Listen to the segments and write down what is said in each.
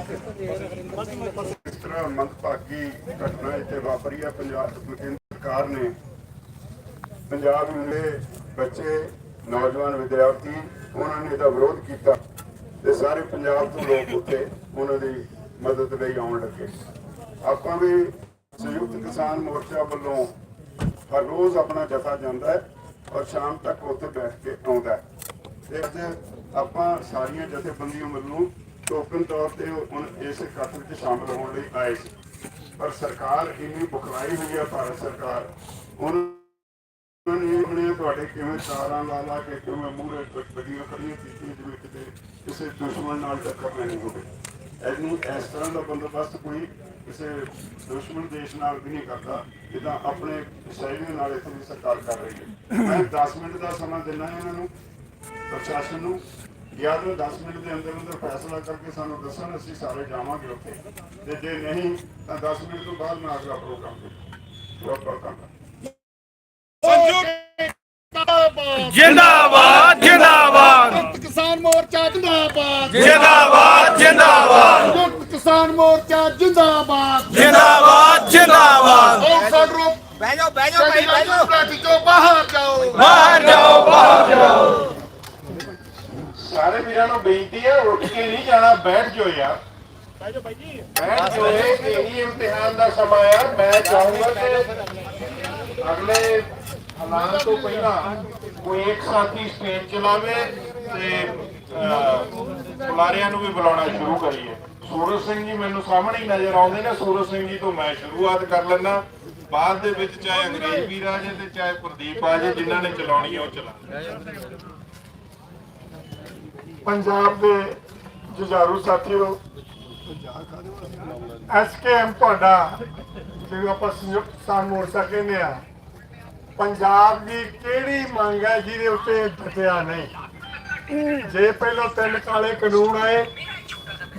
ਇਸ ਤਰ੍ਹਾਂ ਮੰਦਭਾਗੀ ਘਟਨਾ ਇੱਥੇ ਵਾਪਰੀ ਹੈ ਪੰਜਾਬ ਕੇਂਦਰ ਸਰਕਾਰ ਨੇ ਪੰਜਾਬ ਦੇ ਬੱਚੇ, ਨੌਜਵਾਨ ਵਿਦਿਆਰਥੀ, ਉਹਨਾਂ ਨੇ ਇਹਦਾ ਵਿਰੋਧ ਕੀਤਾ ਤੇ ਸਾਰੇ ਪੰਜਾਬ ਤੋਂ ਲੋਕ ਉੱਥੇ ਉਹਨਾਂ ਦੀ ਮਦਦ ਲਈ ਆਉਣ ਲੱਗੇ। ਆਪਾਂ ਵੀ ਸੰਯੁਕਤ ਕਿਸਾਨ ਮੋਰਚਾ ਵੱਲੋਂ ਹਰ ਰੋਜ਼ ਆਪਣਾ ਜਥਾ ਜਾਂਦਾ ਹੈ ਔਰ ਸ਼ਾਮ ਤੱਕ ਉੱਥੇ ਬੈਠ ਕੇ ਆਉਂਦਾ ਹੈ। ਤੇ ਆਪਾਂ ਸਾਰੀਆਂ ਜਥੇਬੰਦੀਆਂ ਵੱਲੋਂ ਟੋਕਨ ਤੌਰ ਤੇ ਹੁਣ ਇਸ ਇਕੱਠ ਵਿੱਚ ਸ਼ਾਮਲ ਹੋਣ ਲਈ ਆਏ ਸੀ। ਪਰ ਸਰਕਾਰ ਇੰਨੀ ਬੁਖਲਾਈ ਹੋਈ ਹੈ ਭਾਰਤ ਸਰਕਾਰ। ਉਹਨਾਂ ਨੇ ਆਪਣੇ ਤੁਹਾਡੇ ਕਿਵੇਂ ਤਾਰਾਂ ਲਾ ਲਾ ਕੇ ਕਿਵੇਂ ਮੂਹਰੇ ਗੱਡੀਆਂ ਖੜੀਆਂ ਕੀਤੀਆਂ ਜਿਵੇਂ ਕਿਤੇ ਕਿਸੇ ਦੁਸ਼ਮਣ ਨਾਲ ਟੱਕਰ ਲੈਣੀ ਹੋਵੇ। ਇਹਨੂੰ ਇਸ ਤਰ੍ਹਾਂ ਦਾ ਬੰਦੋਬਸਤ ਕੋਈ ਕਿਸੇ ਦੁਸ਼ਮਣ ਦੇਸ਼ ਨਾਲ ਵੀ ਨਹੀਂ ਕਰਦਾ, ਜਿੱਦਾਂ ਆਪਣੇ ਸਹਿਯੋਗ ਨਾਲ ਇੱਥੇ ਦੀ ਸਰਕਾਰ ਕਰ ਰਹੀ ਹੈ। ਮੈਂ 10 ਮਿੰਟ ਦਾ ਸਮਾਂ ਦਿੰਦਾ ਇਹਨਾਂ ਨੂੰ, ਪ੍ਰਸ਼ਾਸਨ ਨੂੰ। ਜਾਂ ਤਾਂ 10 ਮਿੰਟ ਦੇ ਅੰਦਰ ਅੰਦਰ ਫੈਸਲਾ ਕਰਕੇ ਸਾਨੂੰ ਦੱਸਣ ਅਸੀਂ ਸਾਰੇ ਜਾਵਾਂਗੇ ਉੱਥੇ। ਤੇ ਜੇ ਨਹੀਂ ਤਾਂ 10 ਮਿੰਟ ਤੋਂ ਬਾਅਦ ਮੈਂ ਅਗਲਾ ਪ੍ਰੋਗਰਾਮ ਬਹੁਤ ਬਹੁਤ ਧੰਨਵਾਦ। ਜਿੰਦਾਬਾਦ। ਜਿੰਦਾਬਾਦ ਕਿਸਾਨ ਮੋਰਚਾ ਜਿੰਦਾਬਾਦ। ਜਿੰਦਾਬਾਦ ਕਿਸਾਨ ਮੋਰਚਾ ਜਿੰਦਾਬਾਦ। ਜਿੰਦਾਬਾਦ ਜਿੰਦਾਬਾਦ। ਉਹ ਸਾਨੂੰ ਬਹਿ ਜਾਓ ਬਹਿ ਜਾਓ ਭਾਈ ਬਹਿ ਜਾਓ। ਪਾਰਟੀ ਤੋਂ ਬਾਹਰ ਜਾਓ। ਬਾਹਰ ਜਾਓ ਬਾਹਰ ਜਾਓ। ਸਾਰੇ ਵੀਰਾਂ ਨੂੰ ਬੇਨਤੀ ਹੈ ਉੱਠ ਕੇ ਨਹੀਂ ਜਾਣਾ ਬੈਠ ਜਾਓ ਯਾਰ। ਬੈਠ ਜਾਓ ਬਾਈ ਜੀ। ਬੈਠ ਜਾਓ ਇਹ ਇਮਤਿਹਾਨ ਦਾ ਸਮਾਂ ਆ ਮੈਂ ਚਾਹੂੰਗਾ ਕਿ ਅਗਲੇ ਐਲਾਨ ਤੋਂ ਪਹਿਲਾਂ ਕੋਈ ਇੱਕ ਸਾਥੀ ਸਟੇਜ ਚਲਾਵੇ ਤੇ ਬੁਲਾਰਿਆਂ ਨੂੰ ਵੀ ਬੁਲਾਉਣਾ ਸ਼ੁਰੂ ਕਰੀਏ। ਸੂਰਜ ਸਿੰਘ ਜੀ ਮੈਨੂੰ ਸਾਹਮਣੇ ਹੀ ਨਜ਼ਰ ਆਉਂਦੇ ਨੇ। ਸੂਰਜ ਸਿੰਘ ਜੀ ਤੋਂ ਮੈਂ ਸ਼ੁਰੂਆਤ ਕਰ ਲੈਣਾ ਬਾਅਦ ਦੇ ਵਿੱਚ ਚਾਹੇ ਅੰਗਰੇਜ਼ ਵੀਰ ਆ ਤੇ ਚਾਹੇ ਪ੍ਰਦੀਪ ਆ ਜੇ ਜਿਨ੍ਹਾਂ ਨੇ ਚਲਾਉਣੀ ਹੈ ਉਹ ਚਲਾ ਪੰਜਾਬ ਦੇ ਜੁਝਾਰੂ ਸਾਥੀਓ ਐਸਕੇਐਮ ਤੁਹਾਡਾ, ਜਿਹਨੂੰ ਆਪਾਂ ਸੰਯੁਕਤ ਕਿਸਾਨ ਮੋਰਚਾ ਕਹਿੰਦੇ ਆ, ਪੰਜਾਬ ਦੀ ਕਿਹੜੀ ਮੰਗ ਹੈ ਜਿਹਦੇ ਉੱਤੇ ਡਟਿਆ ਨਹੀਂ? ਜੇ ਪਹਿਲਾਂ ਤਿੰਨ ਕਾਲੇ ਕਾਨੂੰਨ ਆਏ,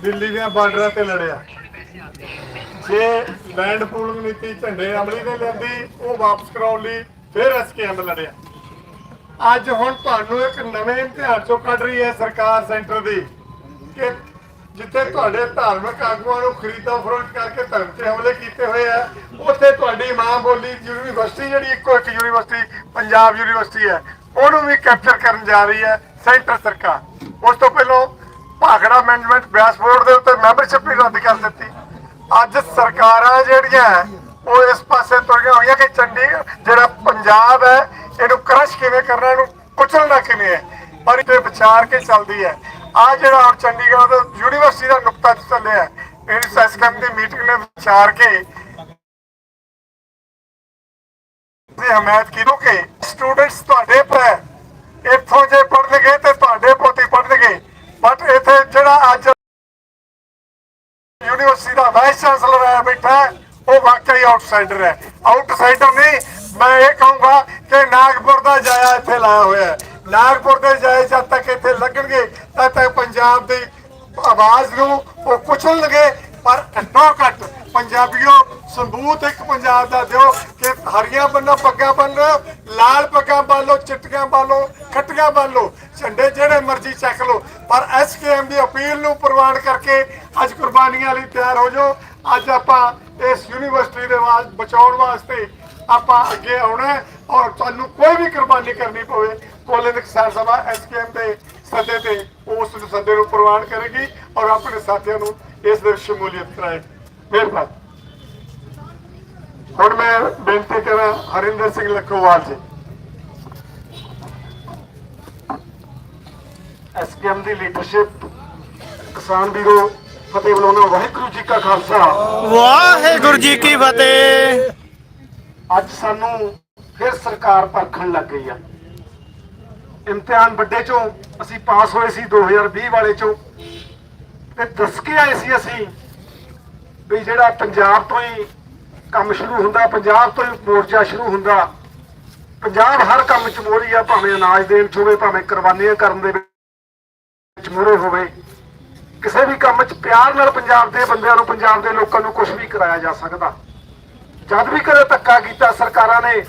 ਦਿੱਲੀ ਦੀਆਂ ਬਾਰਡਰਾਂ ਤੇ ਲੜਿਆ। ਜੇ ਲੈਂਡ ਪੂਲਿੰਗ ਨੀਤੀ ਝੰਡੇ ਅਮਲੀ ਨੇ ਲੈਂਦੀ ਉਹ ਵਾਪਸ ਕਰਾਉਣ ਲਈ ਫਿਰ ਐਸਕੇਐਮ ਲੜਿਆ। ਅੱਜ ਹੁਣ ਤੁਹਾਨੂੰ ਇੱਕ ਨਵੇਂ ਇਮਤਿਹਾਨ ਚੋਂ ਕੱਢ ਰਹੀ ਹੈ ਸਰਕਾਰ ਸੈਂਟਰ ਦੀ ਕਿ ਜਿੱਥੇ ਤੁਹਾਡੇ ਧਾਰਮਿਕ ਆਗੂਆਂ ਨੂੰ ਖਰੀਦੋ ਫਰੋਖਤ ਕਰਕੇ ਧਰਮ ਤੇ ਹਮਲੇ ਕੀਤੇ ਹੋਏ ਆ, ਉੱਥੇ ਤੁਹਾਡੀ ਮਾਂ ਬੋਲੀ ਯੂਨੀਵਰਸਿਟੀ ਜਿਹੜੀ ਇੱਕੋ ਇੱਕ ਯੂਨੀਵਰਸਿਟੀ, ਪੰਜਾਬ ਯੂਨੀਵਰਸਿਟੀ ਹੈ, ਉਹਨੂੰ ਵੀ ਕੈਪਚਰ ਕਰਨ ਜਾ ਰਹੀ ਹੈ ਸੈਂਟਰ ਸਰਕਾਰ। ਉਸ ਤੋਂ ਪਹਿਲਾਂ ਭਾਖੜਾ ਮੈਨੇਜਮੈਂਟ ਬਿਆਸ ਬੋਰਡ ਦੇ ਉੱਤੇ ਮੈਂਬਰਸ਼ਿਪ ਵੀ ਰੱਦ ਕਰ ਦਿੱਤੀ। ਅੱਜ ਸਰਕਾਰਾਂ ਜਿਹੜੀਆਂ ਉਹ ਇਸ ਪਾਸੇ ਤੁਰੀਆਂ ਹੋਈਆਂ ਕਿ ਚੰਡੀਗੜ੍ਹ, ਜਿਹੜਾ ਪੰਜਾਬ ਹੈ, ਇਹਨੂੰ ਕ੍ਰਸ਼ ਕਿਵੇਂ ਕਰਨਾ, ਇਹਨੂੰ ਕੁਚਲਣਾ ਕਿਵੇਂ ਹੈ? ਪਰ ਇਹ ਵਿਚਾਰ ਕੇ ਚੱਲਦੀ ਹੈ। ਆ ਜਿਹੜਾ ਹੁਣ ਚੰਡੀਗੜ੍ਹ ਦਾ ਯੂਨੀਵਰਸਿਟੀ ਦਾ ਨੁਕਤਾ ਚੱਲਿਆ ਹੈ ਇਸ ਦੀ ਮੀਟਿੰਗ ਨੇ ਵਿਚਾਰ ਕੇ ਦੀ ਹਮਾਇਤ ਕੀਤੀ ਕਿ ਸਟੂਡੈਂਟਸ ਤੁਹਾਡੇ ਪਰ ਹੈ। ਇੱਥੋਂ ਜੇ ਪੜ੍ਹਨਗੇ ਤੇ ਤੁਹਾਡੇ ਪੋਤੀ ਪੜਨਗੇ ਬਟ ਇੱਥੇ ਜਿਹੜਾ ਅੱਜ ਯੂਨੀਵਰਸਿਟੀ ਦਾ ਵਾਈਸ ਚਾਂਸਲਰ ਆਇਆ ਬੈਠਾ ਉਹ ਵਾਕਈ ਆਊਟਸਾਈਡਰ ਹੈ। ਆਊਟਸਾਈਡਰ ਨਹੀਂ, ਮੈਂ ਇਹ ਕਹੂੰਗਾ ਕਿ ਨਾਗਪੁਰ ਦਾ ਜਾਇਆ ਇੱਥੇ ਲਾਇਆ ਹੋਇਆ ਹੈ। ਨਾਗਪੁਰ ਦੇ ਜਾਏ ਜਦ ਤੱਕ ਇੱਥੇ ਲੱਗਣਗੇ, ਤਦ ਤੱਕ ਪੰਜਾਬ ਦੀ ਆਵਾਜ਼ ਨੂੰ ਉਹ ਕੁਚਲਣਗੇ, ਪਰ ਘੱਟੋ ਘੱਟ ਪੰਜਾਬੀਓ, ਸਬੂਤ ਇੱਕ ਪੰਜਾਬ ਦਾ ਦਿਓ ਕਿ ਹਰੀਆਂ ਬੰਨਾ, ਪੱਗਾਂ ਬੰਨੋ, ਲਾਲ ਪੱਗਾਂ ਬੰਨ ਲਓ ਚਿੱਟੀਆਂ ਬੰਨ ਲਓ ਖੱਟੀਆਂ ਬੰਨ ਲਓ ਝੰਡੇ ਜਿਹੜੇ ਮਰਜ਼ੀ ਚੱਕ ਲਓ। ਪਰ ਐਸਕੇਐਮ ਦੀ ਅਪੀਲ ਨੂੰ ਪ੍ਰਵਾਨ ਕਰਕੇ ਅੱਜ ਕੁਰਬਾਨੀਆਂ ਲਈ ਤਿਆਰ ਹੋ ਜਾਓ। ਅੱਜ ਆਪਾਂ ਇਸ ਯੂਨੀਵਰਸਿਟੀ ਦੇ ਵਾਸ, ਬਚਾਉਣ ਵਾਸਤੇ ਆਪਾਂ ਅੱਗੇ ਆਉਣਾ ਔਰ ਤੁਹਾਨੂੰ ਕੋਈ ਵੀ ਕੁਰਬਾਨੀ ਕਰਨੀ ਪਵੇ ਕੋਲੇ ਕਿਸਾਨ ਸਭਾ ਐਸਕੇਐਮ ਦੇ ਸੱਦੇ ਤੇ ਉਸ ਸੱਦੇ ਨੂੰ ਪ੍ਰਵਾਨ ਕਰੇਗੀ ਔਰ ਆਪਣੇ ਸਾਥੀਆਂ ਨੂੰ ਇਸ ਦੇ ਸ਼ਮੂਲੀਅਤ ਕਰਾਏ ਮਿਹਰਬਾਨੀ। ਹੁਣ ਮੈਂ ਬੇਨਤੀ ਕਰਾਂ ਹਰਿੰਦਰ ਸਿੰਘ ਲੱਖੋਵਾਲ ਜੀ। ਐਸਕੇਐਮ ਦੀ ਲੀਡਰਸ਼ਿਪ ਕਿਸਾਨ ਵੀਰੋ ਫਤਿਹ ਬੁਲਾਉਣਾ ਵਾਹਿਗੁਰੂ ਜੀ ਕਾ ਖਾਲਸਾ। ਵਾਹਿਗੁਰੂ ਜੀ ਕੀ ਫਤਿਹ। ਅੱਜ ਸਾਨੂੰ ਫਿਰ ਸਰਕਾਰ ਪਰਖਣ ਲੱਗ ਗਈ ਆ। ਇਮਤਿਹਾਨ ਵੱਡੇ ਚੋਂ ਅਸੀਂ ਪਾਸ ਹੋਏ ਸੀ 2020 ਵਾਲੇ ਚੋਂ। ਤੇ ਦੱਸ ਕੇ ਆਏ ਸੀ ਅਸੀਂ ਵੀ ਜਿਹੜਾ ਪੰਜਾਬ ਤੋਂ ਹੀ ਕੰਮ ਸ਼ੁਰੂ ਹੁੰਦਾ ਪੰਜਾਬ ਤੋਂ ਹੀ ਮੋਰਚਾ ਸ਼ੁਰੂ ਹੁੰਦਾ ਪੰਜਾਬ ਹਰ ਕੰਮ ਚ ਮੋਹਰੀ ਆ ਭਾਵੇਂ ਅਨਾਜ ਦੇਣ ਚ ਹੋਵੇ ਭਾਵੇਂ ਕੁਰਬਾਨੀਆਂ ਕਰਨ ਦੇ ਵਿੱਚ ਮੋਹਰੇ ਹੋਵੇ। ਕਿਸੇ ਵੀ ਕੰਮ ਚ ਪਿਆਰ ਨਾਲ ਪੰਜਾਬ ਦੇ ਬੰਦਿਆਂ ਨੂੰ, ਪੰਜਾਬ ਦੇ ਲੋਕਾਂ ਨੂੰ ਕੁਝ ਵੀ ਕਰਾਇਆ ਜਾ ਸਕਦਾ। ਜਦ ਵੀ ਕਦੇ ਧੱਕਾ ਕੀਤਾ ਸਰਕਾਰਾਂ ਨੇ,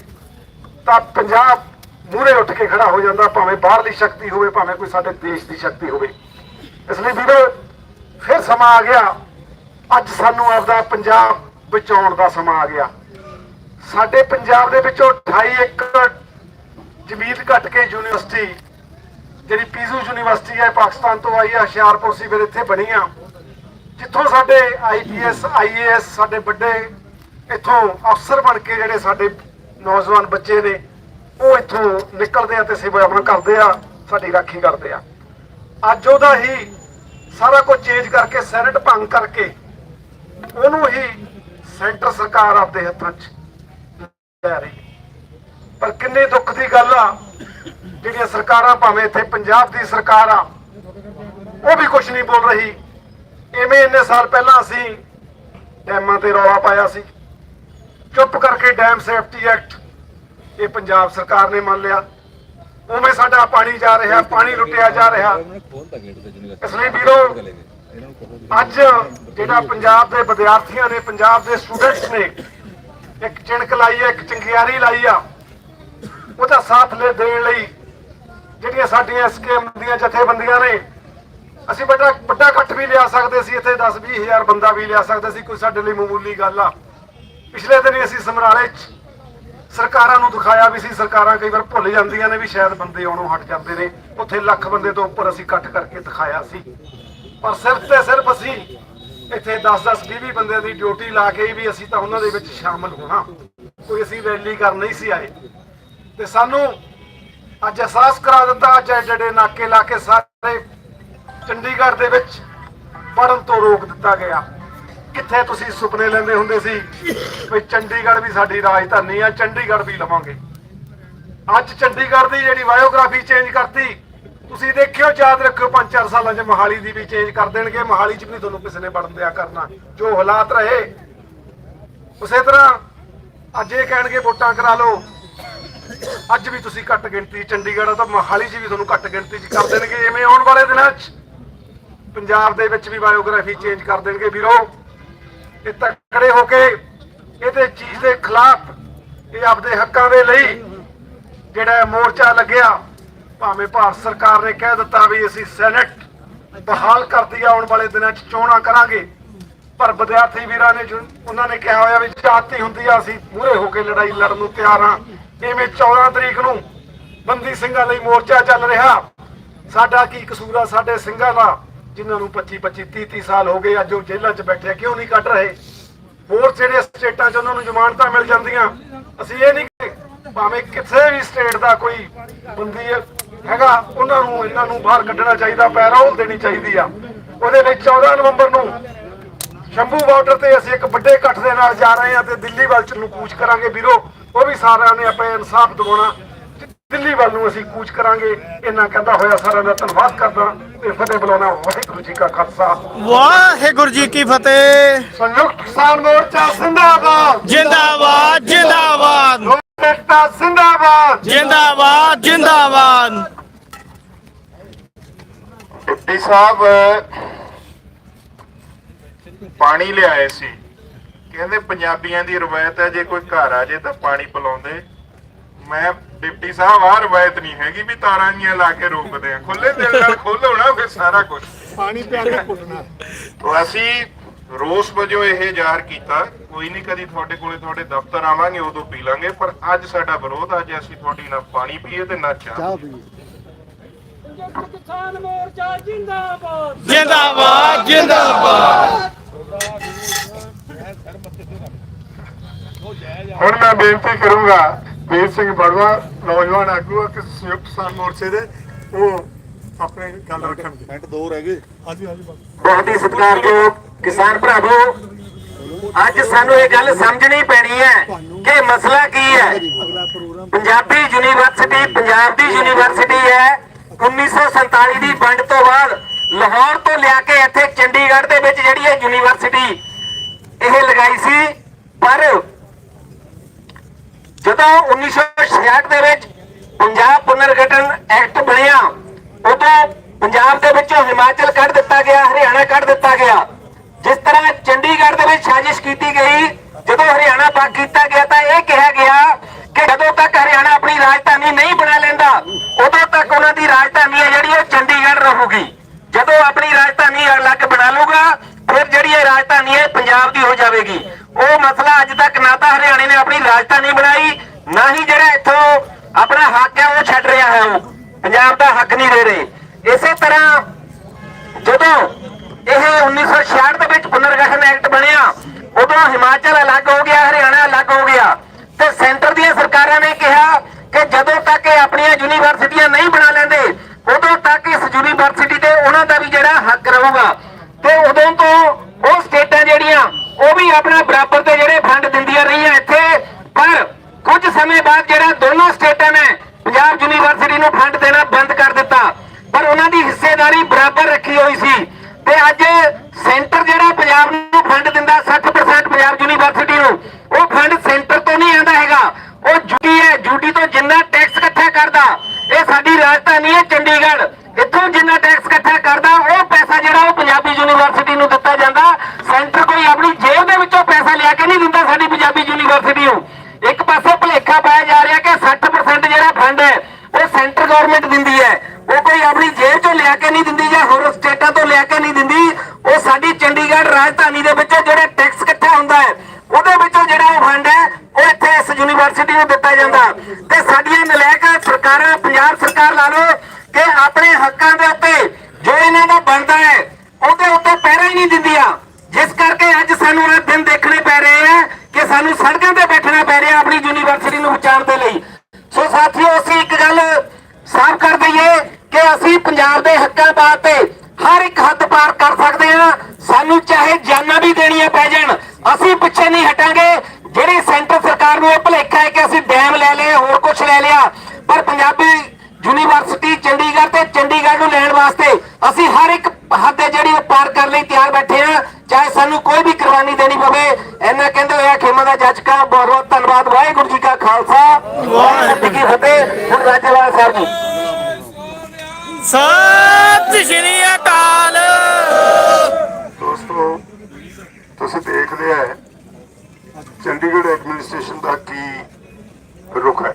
ਤਾਂ ਪੰਜਾਬ ਮੂਹਰੇ ਉੱਠ ਕੇ ਖੜਾ ਹੋ ਜਾਂਦਾ, ਭਾਵੇਂ ਬਾਹਰਲੀ ਸ਼ਕਤੀ ਹੋਵੇ, ਭਾਵੇਂ ਕੋਈ ਸਾਡੇ ਦੇਸ਼ ਦੀ ਸ਼ਕਤੀ ਹੋਵੇ। ਇਸ ਲਈ ਵੀਰੋ, ਫਿਰ ਸਮਾਂ ਆ ਗਿਆ। ਅੱਜ ਸਾਨੂੰ ਆਪਦਾ ਪੰਜਾਬ ਬਚਾਉਣ ਦਾ ਸਮਾਂ ਆ ਗਿਆ। ਸਾਡੇ ਪੰਜਾਬ ਦੇ ਵਿੱਚੋਂ 28 ਏਕੜ ਜ਼ਮੀਨ ਘਟ ਕੇ ਯੂਨੀਵਰਸਿਟੀ ਜਿਹੜੀ ਪੀਜ਼ੂ ਯੂਨੀਵਰਸਿਟੀ ਹੈ, ਪਾਕਿਸਤਾਨ ਤੋਂ ਆਈ ਹੈ ਹੁਸ਼ਿਆਰਪੁਰ ਸੀ, ਫਿਰ ਇੱਥੇ ਬਣੀ ਆ। ਜਿੱਥੋਂ ਸਾਡੇ ਆਈਪੀਐਸ ਆਈਏਐਸ ਸਾਡੇ ਵੱਡੇ ਇੱਥੋਂ ਅਫਸਰ ਬਣ ਕੇ ਜਿਹੜੇ ਸਾਡੇ ਨੌਜਵਾਨ ਬੱਚੇ ਨੇ, ਉਹ ਇੱਥੋਂ ਨਿਕਲਦੇ ਆ ਤੇ ਸੇਵਾਵਾਂ ਕਰਦੇ ਆ, ਸਾਡੀ ਰਾਖੀ ਕਰਦੇ ਆ। ਅੱਜ ਉਹਦਾ ਹੀ ਸਾਰਾ ਕੁਝ ਚੇਂਜ ਕਰਕੇ ਸੈਨੇਟ ਭੰਗ ਕਰਕੇ, ਉਹਨੂੰ ਹੀ ਸੈਂਟਰ ਸਰਕਾਰ ਆਪਦੇ ਹੱਥਾਂ 'ਚ ਲੈ ਰਹੀ। ਪਰ ਕਿੰਨੇ ਦੁੱਖ ਦੀ ਗੱਲ ਆ ਜਿਹੜੀਆਂ ਸਰਕਾਰਾਂ ਭਾਵੇਂ ਇੱਥੇ ਪੰਜਾਬ ਦੀ ਸਰਕਾਰ ਆ, ਉਹ ਵੀ ਕੁਝ ਨਹੀਂ ਬੋਲ ਰਹੀ। ਐਵੇਂ ਇੰਨੇ ਸਾਲ ਪਹਿਲਾਂ ਅਸੀਂ ਡੈਮਾਂ ਤੇ ਰੌਲਾ ਪਾਇਆ ਸੀ। ਚੁੱਪ ਕਰਕੇ ਡੈਮ ਸੇਫਟੀ ਐਕਟ ਇਹ ਪੰਜਾਬ ਸਰਕਾਰ ਨੇ ਮੰਨ ਲਿਆ। ਉਵੇਂ ਸਾਡਾ ਪਾਣੀ ਜਾ ਰਿਹਾ, ਪਾਣੀ ਲੁੱਟਿਆ ਜਾ ਰਿਹਾ। ਇਸ ਲਈ ਵੀਰੋ, ਅੱਜ ਜਿਹੜਾ ਪੰਜਾਬ ਦੇ ਵਿਦਿਆਰਥੀਆਂ ਨੇ, ਪੰਜਾਬ ਦੇ ਸਟੂਡੈਂਟਸ ਨੇ ਇੱਕ ਚਿਣਕ ਲਾਈ ਹੈ, ਇੱਕ ਚੰਗਿਆਰੀ ਲਾਈ ਆ, ਉਹਦਾ ਸਾਥ ਲੈ ਦੇਣ ਲਈ ਜਿਹੜੀਆਂ ਸਾਡੀਆਂ ਸਕੀਮ ਦੀਆਂ ਜਥੇਬੰਦੀਆਂ ਨੇ, ਅਸੀਂ ਵੱਡਾ ਵੱਡਾ ਇਕੱਠ ਵੀ ਲਿਆ ਸਕਦੇ ਸੀ, ਇੱਥੇ 10 20 ਬੰਦਾ ਵੀ ਲਿਆ ਸਕਦੇ ਸੀ, ਕੋਈ ਸਾਡੇ ਲਈ ਮਾਮੂਲੀ ਗੱਲ ਆ। ਪਿਛਲੇ ਦਿਨ ਅਸੀਂ ਸਮਰਾਲੇ 'ਚ ਸਰਕਾਰਾਂ ਨੂੰ ਦਿਖਾਇਆ ਵੀ ਸੀ, ਸਰਕਾਰਾਂ ਕਈ ਵਾਰ ਭੁੱਲ ਜਾਂਦੀਆਂ ਨੇ ਵੀ ਸ਼ਾਇਦ ਬੰਦੇ ਆਉਣੋਂ ਹਟ ਜਾਂਦੇ ਨੇ, ਉੱਥੇ ਲੱਖ ਬੰਦੇ ਤੋਂ ਉੱਪਰ ਅਸੀਂ ਇਕੱਠ ਕਰਕੇ ਦਿਖਾਇਆ ਸੀ। ਪਰ ਸਿਰਫ ਤੇ ਸਿਰਫ ਅਸੀਂ ਇੱਥੇ 10-10 20 ਬੰਦਿਆਂ ਦੀ ਡਿਊਟੀ ਲਾ ਕੇ ਵੀ ਅਸੀਂ ਤਾਂ ਉਹਨਾਂ ਦੇ ਵਿੱਚ ਸ਼ਾਮਲ ਹੋਣਾ। ਕੋਈ ਅਸੀਂ ਰੈਲੀ ਕਰਨ ਨਹੀਂ ਸੀ ਆਏ। ਤੇ ਸਾਨੂੰ ਅੱਜ ਅਹਿਸਾਸ ਕਰਾ ਦਿੱਤਾ ਅੱਜ ਜਿਹੜੇ ਨਾਕੇ ਲਾ ਕੇ ਸਾਰੇ ਚੰਡੀਗੜ੍ਹ ਦੇ ਵਿੱਚ ਵੜਨ ਤੋਂ ਰੋਕ ਦਿੱਤਾ ਗਿਆ। ਕਿੱਥੇ ਤੁਸੀਂ ਸੁਪਨੇ ਲੈਂਦੇ ਹੁੰਦੇ ਸੀ ਵੀ ਚੰਡੀਗੜ੍ਹ ਵੀ ਸਾਡੀ ਰਾਜਧਾਨੀ ਆ, ਚੰਡੀਗੜ੍ਹ ਵੀ ਲਵਾਂਗੇ। ਅੱਜ ਚੰਡੀਗੜ੍ਹ ਦੀ ਜਿਹੜੀ ਬਾਇਓਗ੍ਰਾਫੀ ਚੇਂਜ ਕਰਤੀ, ਤੁਸੀਂ ਦੇਖਿਓ, ਯਾਦ ਰੱਖਿਓ 5-4 ਸਾਲਾਂ 'ਚ ਮੋਹਾਲੀ ਦੀ ਵੀ ਚੇਂਜ ਕਰ ਦੇਣਗੇ। ਮੋਹਾਲੀ 'ਚ ਵੀ ਨਹੀਂ ਤੁਹਾਨੂੰ ਕਿਸੇ ਨੇ ਵੜਨ ਦਿਆ ਕਰਨਾ। ਜੋ ਹਾਲਾਤ ਰਹੇ, ਉਸੇ ਤਰ੍ਹਾਂ ਅੱਜ ਇਹ ਕਹਿਣਗੇ ਵੋਟਾਂ ਕਰਾ ਲਓ। ਅੱਜ ਵੀ ਤੁਸੀਂ ਘੱਟ ਗਿਣਤੀ ਚੰਡੀਗੜ੍ਹ ਤਾਂ ਮੋਹਾਲੀ 'ਚ ਵੀ ਤੁਹਾਨੂੰ ਘੱਟ ਗਿਣਤੀ 'ਚ ਕਰ ਦੇਣਗੇ ਐਵੇਂ ਆਉਣ ਵਾਲੇ ਦਿਨਾਂ 'ਚ। ਪੰਜਾਬ ਦੇ ਵਿੱਚ ਵੀ ਬਾਇਓਗ੍ਰਾਫੀ ਚੇਂਜ ਕਰ ਦੇਣਗੇ ਵੀਰੋ। ਇਹ ਤਕੜੇ ਹੋ ਕੇ ਇਹਦੇ ਚੀਜ਼ ਦੇ ਖਿਲਾਫ ਇਹ ਆਪਦੇ ਹੱਕਾਂ ਦੇ ਲਈ ਜਿਹੜਾ ਮੋਰਚਾ ਲੱਗਿਆ, ਭਾਵੇਂ ਭਾਰਤ ਸਰਕਾਰ ਨੇ ਕਹਿ ਦਿੱਤਾ ਵੀ ਅਸੀਂ ਸੈਨੇਟ ਬਹਾਲ ਕਰਤੀ ਆਉਣ ਵਾਲੇ ਦਿਨਾਂ 'ਚ ਚੋਣਾਂ ਕਰਾਂਗੇ। ਪਰ ਵਿਦਿਆਰਥੀ ਵੀਰਾਂ ਨੇ ਉਹਨਾਂ ਨੇ ਕਿਹਾ ਹੋਇਆ ਵੀ ਜਾਤੀ ਹੁੰਦੀ ਆ, ਅਸੀਂ ਮੂਹਰੇ ਹੋ ਕੇ ਲੜਾਈ ਲੜਨ ਨੂੰ ਤਿਆਰ ਹਾਂ ਇਵੇਂ 14 ਤਰੀਕ ਨੂੰ ਬੰਦੀ ਸਿੰਘਾਂ ਲਈ ਮੋਰਚਾ ਚੱਲ ਰਿਹਾ? ਸਾਡਾ ਕੀ ਕਸੂਰ ਆ ਸਾਡੇ ਸਿੰਘਾਂ ਦਾ, ਜਿਨ੍ਹਾਂ ਨੂੰ 25 25 30 30 ਸਾਲ ਹੋ ਗਏ, ਅੱਜ ਉਹ ਜੇਲ੍ਹਾਂ 'ਚ ਬੈਠੇ ਕਿਉਂ ਨਹੀਂ ਕੱਢ ਰਹੇ? ਹੋਰ ਜਿਹੜੇ ਸਟੇਟਾਂ 'ਚ ਉਹਨਾਂ ਨੂੰ ਜ਼ਮਾਨਤਾਂ ਮਿਲ ਜਾਂਦੀਆਂ, ਅਸੀਂ ਇਹ ਨਹੀਂ ਭਾਵੇਂ ਕਿਸੇ ਵੀ ਸਟੇਟ ਦਾ ਕੋਈ ਬੰਦੀ ਹੈਗਾ, ਉਹਨਾਂ ਨੂੰ, ਇਹਨਾਂ ਨੂੰ ਬਾਹਰ ਕੱਢਣਾ ਚਾਹੀਦਾ, ਪੈਰੋਲ ਦੇਣੀ ਚਾਹੀਦੀ ਆ। ਉਹਦੇ ਲਈ 14 ਨਵੰਬਰ ਨੂੰ ਸ਼ੰਭੂ ਬਾਰਡਰ ਤੇ ਅਸੀਂ ਇੱਕ ਵੱਡੇ ਇਕੱਠ ਦੇ ਨਾਲ ਜਾ ਰਹੇ ਹਾਂ ਤੇ ਦਿੱਲੀ ਵੱਲ ਚ ਨੂੰ ਕੂਚ ਕਰਾਂਗੇ ਵੀਰੋ। ਉਹ ਵੀ ਸਾਰਿਆਂ ਨੇ ਆਪਣੇ ਇਨਸਾਫ ਦਿਵਾਉਣਾ। ਦਿੱਲੀ ਵੱਲ ਨੂੰ ਅਸੀਂ ਕੂਚ ਕਰਾਂਗੇ। ਇਹਨਾਂ ਕਹਿੰਦਾ ਹੋਇਆ ਸਾਰਿਆਂ ਦਾ ਧੰਨਵਾਦ ਕਰਦਾ। ਤੇ ਫਤਿਹ ਬੁਲਾਉਣਾ ਵਾਹਿਗੁਰੂ ਜੀ ਕਾ ਖਾਲਸਾ। ਵਾਹਿਗੁਰੂ ਜੀ ਕੀ ਫਤਿਹ। ਸੰਯੁਕਤ ਕਿਸਾਨ ਮੋਰਚਾ ਜਿੰਦਾਬਾਦ। ਜਿੰਦਾਬਾਦ ਲੋਕ ਏਕਤਾ ਸਿੰਦਾਬਾਦ ਜਿੰਦਾਬਾਦ ਜਿੰਦਾਬਾਦ। ਡਿਪਟੀ ਸਾਹਿਬ ਪਾਣੀ ਲਿਆਏ ਸੀ। ਕਹਿੰਦੇ ਪੰਜਾਬੀਆਂ ਦੀ ਰਵਾਇਤ ਹੈ ਜੇ ਕੋਈ ਘਰ ਆ ਜੇ ਤਾਂ ਪਾਣੀ ਪਿਲਾਉਂਦੇ। ਮੈਂ ਡਿਪਟੀ ਸਾਹਿਬ ਆਹ ਰਵਾਇਤ ਨਹੀਂ ਹੈਗੀ ਵੀ ਤਾਰਾਂ ਜੀਆਂ ਲਾ ਕੇ ਰੋਕਦੇ ਆ। ਖੁੱਲੇ ਦਿਲ ਨਾਲ ਖੋਲੋ ਨਾ ਫਿਰ ਸਾਰਾ ਕੁਝ ਪਾਣੀ ਪਿਆ ਕੇ ਪੁੱਟਣਾ ਤੋ ਅਸੀਂ ਰੋਸ ਵਜੋਂ ਇਹ ਜ਼ਾਹਰ ਕੀਤਾ ਕੋਈ ਨਹੀਂ ਕਦੀ ਤੁਹਾਡੇ ਕੋਲੇ ਤੁਹਾਡੇ ਦਫ਼ਤਰ ਆਵਾਂਗੇ ਉਦੋਂ ਪੀ ਲਾਂਗੇ ਪਰ ਅੱਜ ਸਾਡਾ ਵਿਰੋਧ ਅੱਜ ਅਸੀਂ ਤੁਹਾਡੀ ਨਾ ਪਾਣੀ ਪੀਏ ਤੇ ਨਾ ਚਾਹ ਕਿਸਾਨ ਮੋਰਚਾ ਜਿੰਦਾਬਾਦ। ਜਿੰਦਾਬਾਦ ਜਿੰਦਾਬਾਦ। ਹੁਣ ਮੈਂ ਬੇਨਤੀ ਕਰੂੰਗਾ ਵੀਰ ਸਿੰਘ ਬੜਵਾ ਨੌਜਵਾਨ ਆਗੂ ਆ ਕਿ ਸੰਯੁਕਤ ਕਿਸਾਨ ਮੋਰਚੇ ਦੇ ਉਹ ਆਪਣੇ ਗੱਲ ਰੱਖਣਗੇ। ਮਿੰਟ ਦੋ ਰਹਿ ਗਏ। ਹਾਂਜੀ ਹਾਂਜੀ ਬਹੁਤ ਹੀ ਸਤਿਕਾਰਯੋਗ ਕਿਸਾਨ ਭਰਾਵੋ ਅੱਜ ਸਾਨੂੰ ਇਹ ਗੱਲ ਸਮਝਣੀ ਪੈਣੀ ਹੈ ਕਿ ਮਸਲਾ ਕੀ ਹੈ? ਪੰਜਾਬੀ ਯੂਨੀਵਰਸਿਟੀ ਪੰਜਾਬ ਦੀ ਯੂਨੀਵਰਸਿਟੀ ਹੈ 1947 ਦੀ ਵੰਡ ਤੋਂ ਬਾਅਦ ਲਾਹੌਰ ਤੋਂ ਲਿਆ ਕੇ ਇੱਥੇ ਚੰਡੀਗੜ੍ਹ ਦੇ ਵਿੱਚ ਜਿਹੜੀ ਹੈ ਯੂਨੀਵਰਸਿਟੀ ਇਹ ਲਗਾਈ ਸੀ ਪਰ ਜਦੋਂ 1966 ਦੇ ਵਿੱਚ ਪੰਜਾਬ ਪੁਨਰਗਠਨ ਐਕਟ ਬਣਿਆ, ਉਦੋਂ ਪੰਜਾਬ ਦੇ ਵਿੱਚੋਂ ਹਿਮਾਚਲ ਕੱਢ ਦਿੱਤਾ ਗਿਆ, ਹਰਿਆਣਾ ਕੱਢ ਦਿੱਤਾ ਗਿਆ। ਜਿਸ ਤਰ੍ਹਾਂ ਚੰਡੀਗੜ੍ਹ ਦੇ ਵਿੱਚ ਸਾਜ਼ਿਸ਼ ਕੀਤੀ ਗਈ, ਜਦੋਂ ਹਰਿਆਣਾ ਪੱਕ ਕੀਤਾ ਗਿਆ, ਤਾਂ ਇਹ ਕਿਹਾ ਗਿਆ ਕਿ ਜਦੋਂ ਤੱਕ ਹਰਿਆਣਾ ਆਪਣੀ ਰਾਜਧਾਨੀ ਨਹੀਂ ਬਣਾ ਲੈਂਦਾ ਉਦੋਂ ਤੱਕ ਉਹਨਾਂ ਦੀ ਰਾਜਧਾਨੀ ਹੈ ਜਿਹੜੀ ਉਹ ਚੰਡੀਗੜ੍ਹ ਰਹੂਗੀ ਜਦੋਂ ਆਪਣੀ ਰਾਜਧਾਨੀ ਅਲੱਗ ਬਣਾ ਲੂਗਾ ਜਾਵੇਗੀ ਉਹ ਮਸਲਾ ਅੱਜ ਤੱਕ ਨਾ ਤਾਂ ਹਰਿਆਣੇ ਨੇ ਆਪਣੀ ਰਾਜਧਾਨੀ ਬਣਾਈ ਨਾ ਹੀ ਜਿਹੜਾ ਇੱਥੋਂ ਆਪਣਾ ਹੱਕ ਹੈ ਉਹ ਛੱਡ ਰਿਹਾ ਹੈ ਉਹ ਪੰਜਾਬ ਦਾ ਹੱਕ ਨਹੀਂ ਦੇ ਰਹੇ ਇਸੇ ਤਰ੍ਹਾਂ ਜਦੋਂ ਇਹ 1966 ਦੇ ਵਿੱਚ ਪੁਨਰਗਠਨ ਐਕਟ ਬਣਿਆ ਉਦੋਂ ਹਿਮਾਚਲ ਅਲੱਗ ਹੋ ਗਿਆ ਹਰਿਆਣਾ ਅਲੱਗ ਹੋ ਗਿਆ ਤੇ ਸੈਂਟਰ ਦੀਆਂ ਸਰਕਾਰਾਂ ਨੇ ਕਿਹਾ ਕਿ ਜਦੋਂ ਤੱਕ ਇਹ ਆਪਣੀਆਂ ਯੂਨੀਵਰਸਿਟੀਆਂ ਨਹੀਂ ਬਣਾ ਲੈਂਦੇ ਉਦੋਂ ਤੱਕ ਇਸ ਯੂਨੀਵਰਸਿਟੀ ਤੇ ਉਹਨਾਂ ਦਾ ਵੀ ਜਿਹੜਾ ਹੱਕ ਰਹੂਗਾ ਤੇ ਉਦੋਂ ਤੋਂ ਉਹ ਸਟੇਟਾਂ ਜਿਹੜੀਆਂ ਉਹ ਵੀ ਆਪਣਾ ਬਰਾਬਰ ਦੇ ਜਿਹੜੇ ਫੰਡ ਦਿੰਦੀਆਂ ਰਹੀਆਂ ਇੱਥੇ ਪਰ ਕੁਝ ਸਮੇਂ ਬਾਅਦ ਜਿਹੜਾ ਦੋਨੋਂ ਸਟੇਟਾਂ ਨੇ ਪੰਜਾਬ ਯੂਨੀਵਰਸਿਟੀ ਨੂੰ ਫੰਡ ਦੇਣਾ ਬੰਦ ਕਰ ਦਿੱਤਾ ਪਰ ਉਹਨਾਂ ਦੀ ਹਿੱਸੇਦਾਰੀ ਬਰਾਬਰ ਰੱਖੀ ਹੋਈ ਸੀ ਤੇ ਅੱਜ ਸੈਂਟਰ ਜਿਹੜਾ ਪੰਜਾਬ ਨੂੰ ਫੰਡ ਦਿੰਦਾ 60% ਪੰਜਾਬ ਯੂਨੀਵਰਸਿਟੀ ਨੂੰ ਉਹ ਫੰਡ ਸੈਂਟਰ ਤੋਂ ਨਹੀਂ ਆਉਂਦਾ ਹੈਗਾ ਉਹ ਜੂਟੀ ਹੈ ਜੂਟੀ ਤੋਂ ਜਿੰਨਾ ਟੈਕਸ ਇਕੱਠਾ ਕਰਦਾ ਇਹ ਸਾਡੀ ਰਾਜਧਾਨੀ ਹੈ ਚੰਡੀਗੜ੍ਹ ਇੱਥੋਂ ਜਿੰਨਾ ਟੈਕਸ ਇਕੱਠਾ ਕਰਦਾ ਉਹ ਪੈਸਾ ਜਿਹੜਾ ਉਹ ਪੰਜਾਬੀ ਯੂਨੀਵਰਸਿਟੀ ਨੂੰ ਦਿੱਤਾ ਜਾਂਦਾ ਸੈਂਟਰ ਕੋਈ ਆਪਣੀ ਜੇਬ ਦੇ ਵਿੱਚੋਂ ਪੈਸਾ ਲਿਆ ਕੇ ਨਹੀਂ ਦਿੰਦਾ ਸਾਡੀ ਪੰਜਾਬੀ ਯੂਨੀਵਰਸਿਟੀ ਨੂੰ ਇੱਕ ਪਾਸੇ ਭੁਲੇਖਾ ਪਾਇਆ ਜਾ ਰਿਹਾ ਕਿ 60% ਜਿਹੜਾ ਫੰਡ ਹੈ ਉਹ ਸੈਂਟਰ ਗਵਰਨਮੈਂਟ ਦਿੰਦੀ ਹੈ ਉਹ ਕੋਈ ਆਪਣੀ ਜੇਬ ਚੋਂ ਲਿਆ ਕੇ ਨਹੀਂ ਦਿੰਦੀ ਜਾਂ ਹੋਰ ਸਟੇਟਾਂ ਤੋਂ ਲਿਆ ਕੇ ਨਹੀਂ ਦਿੰਦੀ ਉਹ ਸਾਡੀ ਚੰਡੀਗੜ੍ਹ ਰਾਜਧਾਨੀ ਦੇ ਵਿੱਚੋਂ ਜਿਹੜਾ ਟੈਕਸ ਇਕੱਠਾ ਹੁੰਦਾ ਹੈ ਉਹਦੇ ਵਿੱਚੋਂ ਜਿਹੜਾ ਉਹ ਫੰਡ ਹੈ ਉਹ ਇੱਥੇ ਇਸ ਯੂਨੀਵਰਸਿਟੀ ਨੂੰ ਦਿੱਤਾ ਜਾਂਦਾ ਤੇ ਸਾਡੀਆਂ ਨਲਾਇਕ ਸਰਕਾਰ ਲਾ ਲਓ ਕਿ ਆਪਣੇ ਹੱਕਾਂ ਦੇ ਉੱਤੇ ਜੋ ਇਹਨਾਂ ਦਾ ਬਣਦਾ ਹੈ, ਉਹਦੇ ਉੱਤੇ ਪਹਿਰਾ ਹੀ ਨਹੀਂ ਦਿੰਦੀਆਂ। ਜਿਸ ਕਰਕੇ ਅੱਜ ਸਾਨੂੰ ਇਹ ਦਿਨ ਦੇਖਣੇ ਪੈ ਰਹੇ ਆ ਕਿ ਸਾਨੂੰ ਸੜਕਾਂ ਤੇ ਬੈਠਣਾ ਪੈ ਰਿਹਾ ਆਪਣੀ ਯੂਨੀਵਰਸਿਟੀ ਨੂੰ ਬਚਾਉਣ ਦੇ ਲਈ ਸੋ ਸਾਥੀਓ ਅਸੀਂ ਇੱਕ ਗੱਲ ਸਾਫ਼ ਕਰ ਦਈਏ ਕਿ ਅਸੀਂ ਪੰਜਾਬ ਦੇ ਹੱਕਾਂ ਵਾਸਤੇ ਹਰ ਇੱਕ ਹੱਦ ਪਾਰ ਕਰ ਸਕਦੇ ਹਾਂ ਸਾਨੂੰ ਚਾਹੇ ਜਾਨਾਂ ਵੀ ਦੇਣੀਆਂ ਪੈ ਜਾਣ ਅਸੀਂ ਪਿੱਛੇ ਨਹੀਂ ਹਟਾਂਗੇ ਜਿਹੜੀ ਸੈਂਟਰ ਸਰਕਾਰ ਨੂੰ ਇਹ ਭੁਲੇਖਾ ਹੈ ਕਿ ਅਸੀਂ ਡੈਮ ਲੈ ਲਏ ਹੋਰ ਕੁਝ ਲੈ ਲਿਆ ਪਰ ਪੰਜਾਬੀ ਯੂਨੀਵਰਸਿਟੀ ਚੰਡੀਗੜ੍ਹ ਤੇ ਚੰਡੀਗੜ੍ਹ ਨੂੰ ਲੈਣ ਵਾਸਤੇ ਅਸੀਂ ਹਰ ਇੱਕ ਹੱਦ ਹੈ ਜਿਹੜੀ ਉਹ ਪਾਰ ਕਰਨ ਲਈ ਤਿਆਰ ਬੈਠੇ ਹਾਂ ਚਾਹੇ ਸਾਨੂੰ ਕੋਈ ਵੀ ਕੁਰਬਾਨੀ ਦੇਣੀ ਪਵੇ ਇਹਨਾਂ ਕਹਿੰਦੇ ਹੋਇਆ ਖੇਮਾ ਦਾ ਜੱਜ ਕਾ ਬਹੁਤ ਬਹੁਤ ਧੰਨਵਾਦ ਵਾਹਿਗੁਰੂ ਜੀ ਕਾ ਖਾਲਸਾ ਵਾਹਿਗੁਰੂ ਜੀ ਕੀ ਫਤਿਹ ਹੁਣ ਰਾਜੇਵਾਲਾ ਸਾਹਿਬ ਜੀ ਸਤਿ ਸ਼੍ਰੀ ਅਕਾਲ ਦੋਸਤੋ ਤੁਸੀਂ ਦੇਖ ਲਿਆ ਹੈ ਚੰਡੀਗੜ੍ਹ ਐਡਮਿਨਿਸਟ੍ਰੇਸ਼ਨ ਦਾ ਕੀ ਰੁਖ ਹੈ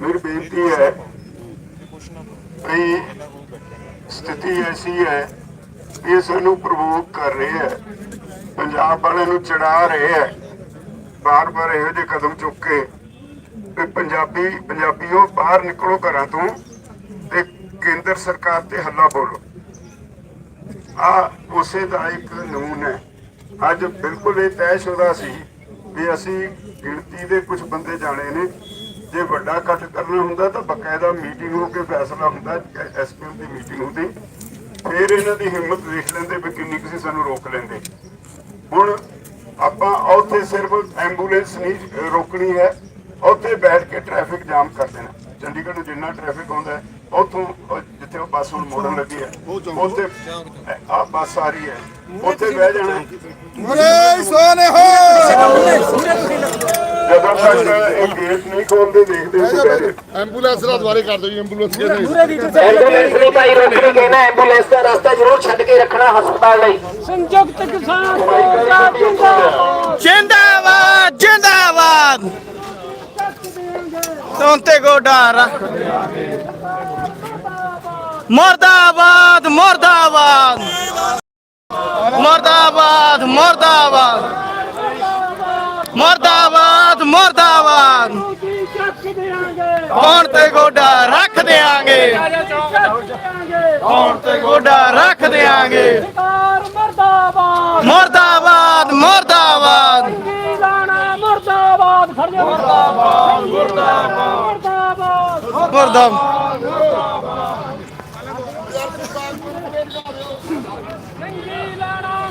ਮੇਰੀ ਬੇਨਤੀ ਹੈ ਕਿ ਸਥਿਤੀ ਐਸੀ ਹੈ ਇਹ ਸਾਨੂੰ ਪ੍ਰਵੋਕ ਕਰ ਰਹੇ ਹੈ ਪੰਜਾਬ ਵਾਲਿਆਂ ਨੂੰ ਚੜਾ ਰਹੇ ਹੈ ਬਾਰ-ਬਾਰ ਇਹੋ ਜਿਹੇ ਕਦਮ ਚੁੱਕ ਕੇ ਤੇ ਪੰਜਾਬੀ ਪੰਜਾਬੀਓ ਬਾਹਰ ਨਿਕਲੋ ਘਰਾਂ ਤੋਂ ਤੇ ਕੇਂਦਰ ਸਰਕਾਰ ਤੇ ਹੱਲਾ ਬੋਲੋ ਆ ਉਸੇ ਦਾ ਇੱਕ ਨਮੂਨਾ ਹੈ। ਅੱਜ ਬਿਲਕੁਲ ਇਹ ਤੈਅਸ਼ੁਦਾ ਸੀ ਵੀ ਅਸੀਂ ਗਿਣਤੀ ਦੇ ਕੁਝ ਬੰਦੇ ਜਾਣੇ ਨੇ। ਜੇ ਵੱਡਾ ਇਕੱਠ ਕਰਨਾ ਹੁੰਦਾ ਤਾਂ ਬਕਾਇਦਾ ਮੀਟਿੰਗ ਹੋ ਕੇ ਫੈਸਲਾ ਹੁੰਦਾ ਐਸਪੀਐਮ ਦੀ ਮੀਟਿੰਗ ਹੁੰਦੀ। ਫਿਰ ਇਹਨਾਂ ਦੀ ਹਿੰਮਤ ਦੇਖ ਲੈਂਦੇ ਵੀ ਕਿੰਨੀ ਕਿਸੇ ਸਾਨੂੰ ਰੋਕ ਲੈਂਦੇ। ਹੁਣ ਆਪਾਂ ਉੱਥੇ ਸਿਰਫ ਐਂਬੂਲੈਂਸ ਨਹੀਂ, ਰੋਕਣੀ ਹੈ, ਉੱਥੇ ਬੈਠ ਕੇ ਟ੍ਰੈਫਿਕ ਜਾਮ ਕਰ ਦੇਣਾ। ਚੰਡੀਗੜ੍ਹ ਨੂੰ ਜਿੰਨਾ ਟ੍ਰੈਫਿਕ ਹੁੰਦਾ ਹੈ ਉੱਥੋਂ ਜਿੱਥੇ ਉਹ ਬੱਸ ਹੁਣ ਮੋੜਨ ਲੱਗੀ ਹੈ ਉੱਥੇ ਆ ਬੱਸ ਆ ਰਹੀ ਹੈ। ਉੱਥੇ ਬਹਿ ਜਾਣਾ। ਜਦੋਂ ਤੱਕ ਇਹ ਗੇਟ ਨਹੀਂ ਖੋਲਦੇ ਦੇਖਦੇ ਰਹੇ ਐਂਬੂਲੈਂਸ ਦਾ ਦੁਆਰੇ ਕਰ ਦਿਓ ਜੀ ਐਂਬੂਲੈਂਸ ਕਿਹਨੇ ਐਂਬੂਲੈਂਸ ਨਹੀਂ ਭਾਈ ਰੋਕਣੀ ਕਹਿਣਾ ਐਂਬੂਲੈਂਸ ਦਾ ਰਸਤਾ ਜ਼ਰੂਰ ਛੱਡ ਕੇ ਰੱਖਣਾ ਹਸਪਤਾਲ ਲਈ। ਸੰਯੁਕਤ ਕਿਸਾਨ ਮੋਰਚਾ ਜਿੰਦਾਬਾਦ। ਜਿੰਦਾਬਾਦ ਜਿੰਦਾਬਾਦ। ਤੋਂ ਤੇ ਗੋਡਾ ਰੱਖ ਮਰਦਾਬਾਦ ਮਰਦਾਬਾਦ। ਮਰਦਾਬਾਦ ਮਰਦਾਬਾਦ। ਮਰਦਾਬਾਦ ਮਰਦਾਬਾਦ। ਕੀ ਚੱਕ ਕੌਣ ਤੇ ਗੋਡਾ ਰੱਖ ਦੇਾਂਗੇ ਕੌਣ ਤੇ ਗੋਡਾ ਰੱਖ ਦੇਾਂਗੇ ਮਰਦਾਬਾਦ ਮਰਦਾਬਾਦ ਮਰਦਾਬਾਦ ਮਰਦਾਬਾਦ। ਮਰਦਾਬਾਦ ਮਰਦਾਬਾਦ। ਮਰਦਾਬਾਦ ਚੰਗੀ ਲਾਣਾ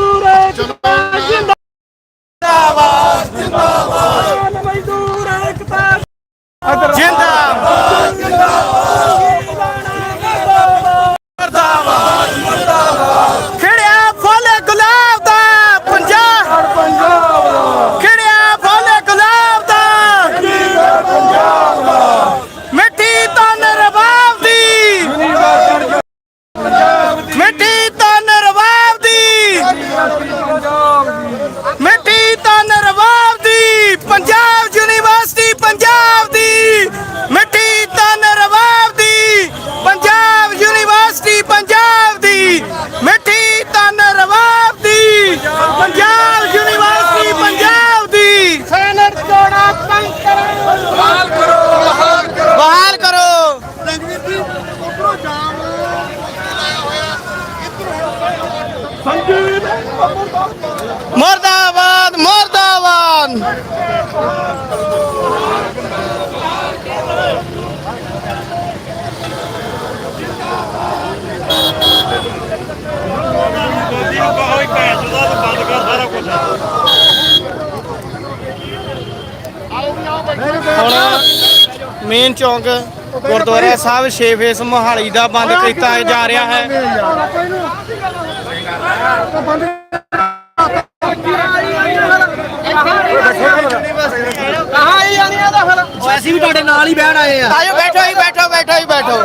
ਮਰਦਾਬਾਦ ਮਰਦਾਬਾਦ। ਹੁਣ ਮੇਨ ਚੌਂਕ ਗੁਰਦੁਆਰਾ ਸਾਹਿਬ 6 ਫੇਸ ਮੋਹਾਲੀ ਦਾ ਬੰਦ ਕੀਤਾ ਜਾ ਰਿਹਾ ਹੈ? ਅਸੀਂ ਵੀ ਤੁਹਾਡੇ ਨਾਲ ਹੀ ਬਹਿਣ ਆਏ ਆ। ਆਜੋ ਬੈਠੋ ਹੀ ਬੈਠੋ ਬੈਠੋ ਹੀ ਬੈਠੋ।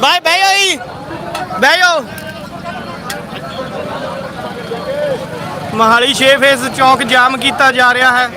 ਬਾਈ ਬਹਿਓ ਹੀ ਬਹਿਓ ਮਹਾਲੀ 6 ਫੇਸ ਚੌਂਕ ਜਾਮ ਕੀਤਾ ਜਾ ਰਿਹਾ ਹੈ।